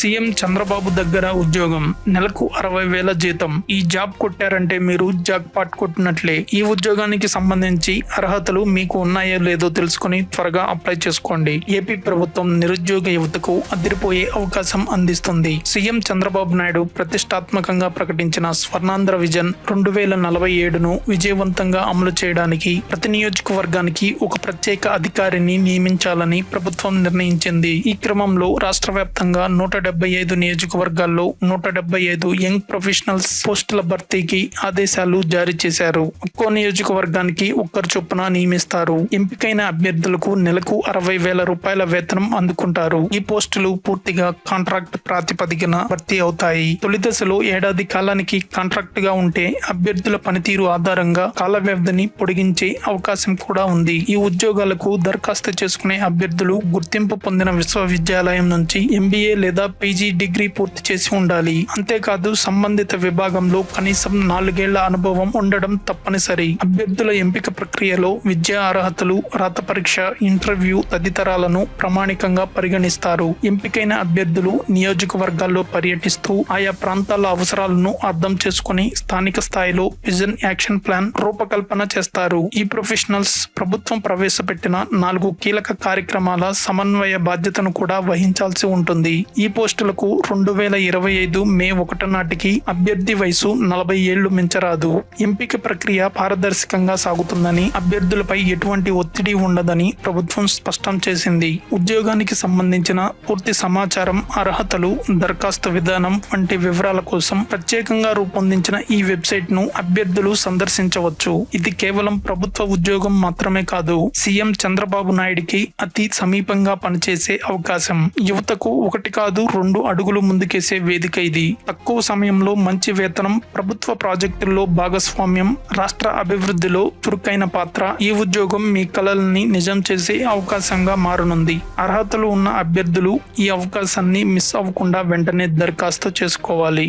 CM Chandrababu దగ్గర ఉద్యోగం. నెలకు అరవై వేల జీతం. ఈ జాబ్ కొట్టారంటే మీరు జాక్ పాట్ కొట్టినట్లే. ఈ ఉద్యోగానికి సంబంధించి అర్హతలు మీకు ఉన్నాయో లేదో తెలుసుకుని త్వరగా అప్లై చేసుకోండి. ఏపీ ప్రభుత్వం నిరుద్యోగ యువతకు అదిరిపోయే అవకాశం అందిస్తుంది. సీఎం చంద్రబాబు నాయుడు ప్రతిష్టాత్మకంగా ప్రకటించిన స్వర్ణాంధ్ర విజన్ రెండు వేల నలభై ఏడును విజయవంతంగా అమలు చేయడానికి ప్రతి నియోజకవర్గానికి ఒక ప్రత్యేక అధికారిని నియమించాలని ప్రభుత్వం నిర్ణయించింది. ఈ క్రమంలో రాష్ట్ర వ్యాప్తంగా నూట డెబ్బై ఐదు నియోజకవర్గాల్లో నూట డెబ్బై ఐదు యంగ్ ప్రొఫెషనల్స్ పోస్టుల భర్తీకి ఆదేశాలు జారీ చేశారు. ఒక్కో నియోజకవర్గానికి ఒక్కరు చొప్పున నియమిస్తారు. ఎంపికైన అభ్యర్థులకు నెలకు అరవై వేల రూపాయల వేతనం అందుకుంటారు. ఈ పోస్టులు పూర్తిగా కాంట్రాక్ట్ ప్రాతిపదికన భర్తీ అవుతాయి. తొలి దశలో ఏడాది కాలానికి కాంట్రాక్ట్గా ఉంటే అభ్యర్థుల పనితీరు ఆధారంగా కాల వ్యవధిని పొడిగించే అవకాశం కూడా ఉంది. ఈ ఉద్యోగాలకు దరఖాస్తు చేసుకునే అభ్యర్థులు గుర్తింపు పొందిన విశ్వవిద్యాలయం నుంచి ఎంబీఏ లేదా పీజీ డిగ్రీ పూర్తి చేసి ఉండాలి. అంతేకాదు సంబంధిత విభాగంలో కనీసం నాలుగేళ్ళ అనుభవం ఉండడం తప్పనిసరి. అభ్యర్థుల ఎంపిక ప్రక్రియలో విద్యా అర్హతలు రాత పరీక్ష ఇంటర్వ్యూ తదితరాలను ప్రామాణికంగా పరిగణిస్తారు. ఎంపికైన అభ్యర్థులు నియోజకవర్గాల్లో పర్యటిస్తూ ఆయా ప్రాంతాల అవసరాలను అర్థం చేసుకుని స్థానిక స్థాయిలో విజన్ యాక్షన్ ప్లాన్ రూపకల్పన చేస్తారు. ఈ ప్రొఫెషనల్స్ ప్రభుత్వం ప్రవేశపెట్టిన నాలుగు కీలక కార్యక్రమాల సమన్వయ బాధ్యతను కూడా వహించాల్సి ఉంటుంది. ఈ పోస్టులకు రెండు వేల ఇరవై ఐదు మే ఒకటి నాటికి అభ్యర్థి వయసు నలభై ఏళ్ళు మించరాదు. ఎంపిక ప్రక్రియ పారదర్శకంగా సాగుతుందని అభ్యర్థులపై ఎటువంటి ఒత్తిడి ఉండదని ప్రభుత్వం స్పష్టం చేసింది. ఉద్యోగానికి సంబంధించిన పూర్తి సమాచారం అర్హతలు దరఖాస్తు విధానం వంటి వివరాల కోసం ప్రత్యేకంగా రూపొందించిన ఈ వెబ్సైట్ను అభ్యర్థులు సందర్శించవచ్చు. ఇది కేవలం ప్రభుత్వ ఉద్యోగం మాత్రమే కాదు సీఎం చంద్రబాబు నాయుడికి అతి సమీపంగా పనిచేసే అవకాశం. యువతకు ఒకటి కాదు రెండు అడుగులు ముందుకేసే వేదిక ఇది. తక్కువ సమయంలో మంచి వేతనం ప్రభుత్వ ప్రాజెక్టుల్లో భాగస్వామ్యం రాష్ట్ర అభివృద్ధిలో చురుకైన పాత్ర ఈ ఉద్యోగం మీ కలల్ని నిజం చేసే అవకాశంగా మారనుంది. అర్హతలు ఉన్న అభ్యర్థులు ఈ అవకాశాన్ని మిస్ అవ్వకుండా వెంటనే దరఖాస్తు చేసుకోవాలి.